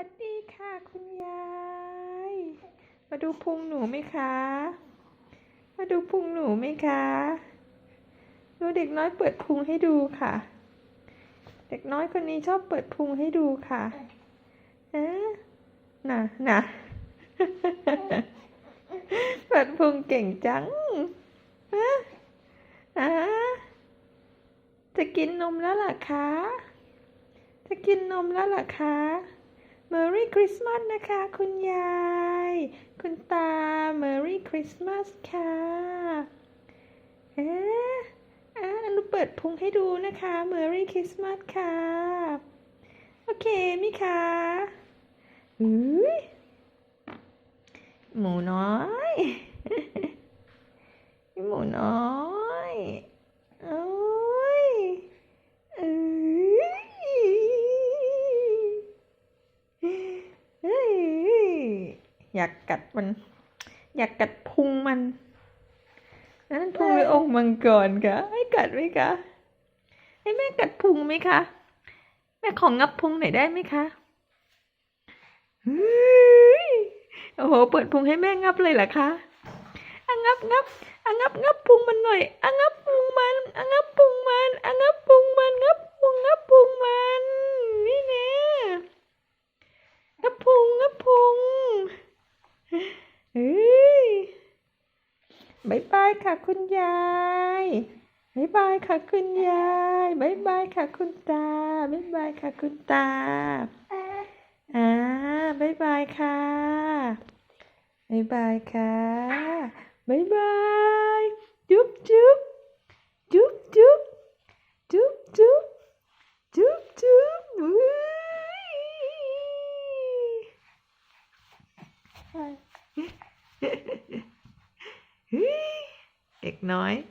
วัสดีค่ะคุณยาย มาดูพุงหนูไหมคะ มาดูพุงหนูไหมคะ ดูเด็กน้อยเปิดพุงให้ดูค่ะ เด็กน้อยคนนี้ชอบเปิดพุงให้ดูค่ะเอ๊ะน่ะน่ะเปิดพุงเก่งจังฮะอ่าจะกินนมแล้วล่ะคะ จะกินนมแล้วล่ะคะ Merry Christmas นะคะ คุณยาย คุณตา Merry Christmas ค่ะเอ๊ะอะเราเปิดพุงให้ดูนะคะ Merry Christmas ค่ะ โอเคไหมคะอุ้ยหมูน้อย หมูน้อย อยากกัดมัน อยากกัดพุงมัน นั่นพุงหรือองค์มังกรคะให้กัดไหมคะให้แม่กัดพุงไหมคะแม่ของงับพุงหน่อยได้ไหมคะโอ้โหเปิดพุงให้แม่งับเลยเหรอคะอะงับงับอะงับงับพุงมันหน่อยอะงับพุงมันอะงับพุงมันอะงับพุงมันงับพุงมัน นี่แน่งับพุงงับพุงเฮ้ย บายบายค่ะคุณยายบายบายค่ะคุณยายบายบายค่ะคุณตาบายบายค่ะคุณตาอ่าบายบายค่ะบายบายค่ะบายบายจุ๊บจุ๊บจุ๊บจุ๊บจุ๊บจุ๊บจุ๊บจุ๊บอุ๊ย Nine.